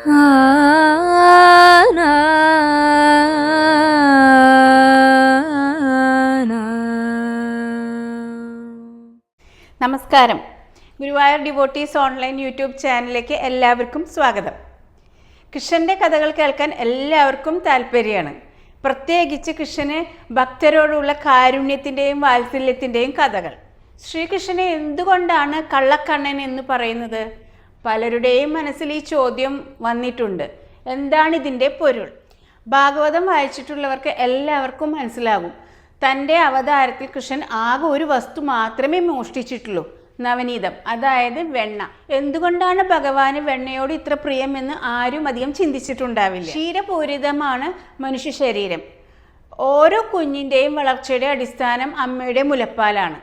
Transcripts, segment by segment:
നമസ്കാരം. Guruvayur devotees online YouTube ചാനലിലേക്ക് എല്ലാവർക്കും സ്വാഗതം. കൃഷ്ണന്റെ കഥകൾ കേൾക്കാൻ എല്ലാവർക്കും താല്പര്യമാണ്. പ്രത്യേകിച്ച് കൃഷ്ണന് ഭക്തരോടുള്ള കാരുണ്യത്തിന്റെയും വാത്സല്യത്തിന്റെയും കഥകൾ. ശ്രീകൃഷ്ണനെ എന്തുകൊണ്ടാണ് കള്ളക്കണ്ണൻ എന്ന് പറയുന്നത്? പലരുടെയും മനസ്സിൽ ഈ ചോദ്യം വന്നിട്ടുണ്ട്. എന്താണ് ഇതിന്റെ പൊരുൾ? ഭാഗവതം വായിച്ചിട്ടുള്ളവർക്ക് എല്ലാവർക്കും മനസ്സിലാകും. തന്റെ അവതാരത്തിൽ കൃഷ്ണൻ ആകെ ഒരു വസ്തു മാത്രമേ മോഷ്ടിച്ചിട്ടുള്ളൂ നവനീതം അതായത് വെണ്ണ. എന്തുകൊണ്ടാണ് ഭഗവാന് വെണ്ണയോട് ഇത്ര പ്രിയമെന്ന് ആരും അധികം ചിന്തിച്ചിട്ടുണ്ടാവില്ല. ക്ഷീരപൂരിതമാണ് മനുഷ്യ ശരീരം. ഓരോ കുഞ്ഞിന്റെയും വളർച്ചയുടെ അടിസ്ഥാനം അമ്മയുടെ മുലപ്പാലാണ്.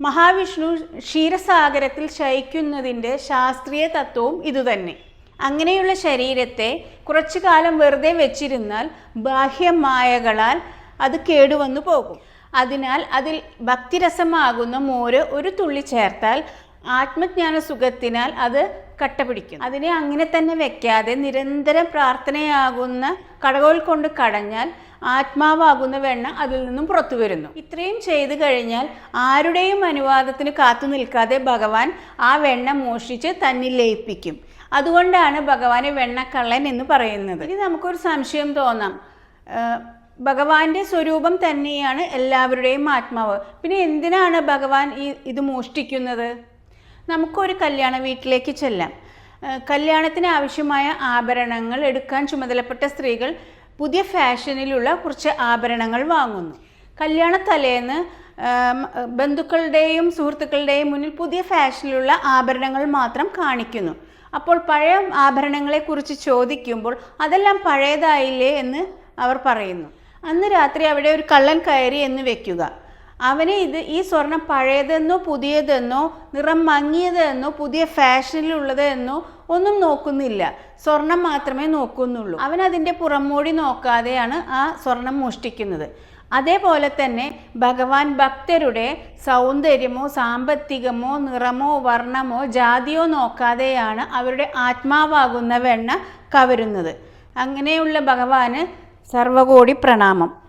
മഹാവിഷ്ണു ക്ഷീരസാഗരത്തിൽ ശയിക്കുന്നതിന്റെ ശാസ്ത്രീയ തത്വവും ഇതുതന്നെ. അങ്ങനെയുള്ള ശരീരത്തെ കുറച്ചു കാലം വെറുതെ വെച്ചിരുന്നാൽ ബാഹ്യമായകളാൽ അത് കേടുവന്നു പോകും. അതിനാൽ അതിൽ ഭക്തിരസമാകുന്ന മോര് ഒരു തുള്ളി ചേർത്താൽ ആത്മജ്ഞാന സുഖത്തിനാൽ അത് കട്ട പിടിക്കും അതിനെ അങ്ങനെ തന്നെ വെക്കാതെ നിരന്തരം പ്രാർത്ഥനയാകുന്ന കടകോൽ കൊണ്ട് കടഞ്ഞാൽ ആത്മാവാകുന്ന വെണ്ണ അതിൽ നിന്നും പുറത്തു വരുന്നു. ഇത്രയും ചെയ്തു കഴിഞ്ഞാൽ ആരുടെയും അനുവാദത്തിന് കാത്തു നിൽക്കാതെ ഭഗവാൻ ആ വെണ്ണ മോഷിച്ച് തന്നിൽ ലയിപ്പിക്കും. അതുകൊണ്ടാണ് ഭഗവാനെ വെണ്ണക്കള്ളൻ എന്ന് പറയുന്നത്. ഇനി നമുക്കൊരു സംശയം തോന്നാം. ഭഗവാന്റെ സ്വരൂപം തന്നെയാണ് എല്ലാവരുടെയും ആത്മാവ്. പിന്നെ എന്തിനാണ് ഭഗവാൻ ഈ ഇത് മോഷ്ടിക്കുന്നത്? നമുക്കൊരു കല്യാണ വീട്ടിലേക്ക് ചെല്ലാം. കല്യാണത്തിന് ആവശ്യമായ ആഭരണങ്ങൾ എടുക്കാൻ ചുമതലപ്പെട്ട സ്ത്രീകൾ പുതിയ ഫാഷനിലുള്ള കുറച്ച് ആഭരണങ്ങൾ വാങ്ങുന്നു. കല്യാണ തലേന്ന് ബന്ധുക്കളുടെയും സുഹൃത്തുക്കളുടെയും മുന്നിൽ പുതിയ ഫാഷനിലുള്ള ആഭരണങ്ങൾ മാത്രം കാണിക്കുന്നു. അപ്പോൾ പഴയ ആഭരണങ്ങളെക്കുറിച്ച് ചോദിക്കുമ്പോൾ അതെല്ലാം പഴയതായില്ലേ എന്ന് അവർ പറയുന്നു. അന്ന് രാത്രി അവിടെ ഒരു കള്ളൻ കയറി എന്ന് വെക്കുക. അവനെ ഇത് ഈ സ്വർണം പഴയതെന്നോ പുതിയതെന്നോ നിറം മങ്ങിയതെന്നോ പുതിയ ഫാഷനിലുള്ളത് എന്നോ ഒന്നും നോക്കുന്നില്ല. സ്വർണം മാത്രമേ നോക്കുന്നുള്ളൂ. അവൻ അതിന്റെ പുറമോടി നോക്കാതെയാണ് ആ സ്വർണം മോഷ്ടിക്കുന്നത്. അതേപോലെ തന്നെ ഭഗവാൻ ഭക്തരുടെ സൗന്ദര്യമോ സാമ്പത്തികമോ നിറമോ വർണമോ ജാതിയോ നോക്കാതെയാണ് അവരുടെ ആത്മാവാകുന്ന വെണ്ണ കവരുന്നത്. അങ്ങനെയുള്ള ഭഗവാന് സർവകോടി പ്രണാമം.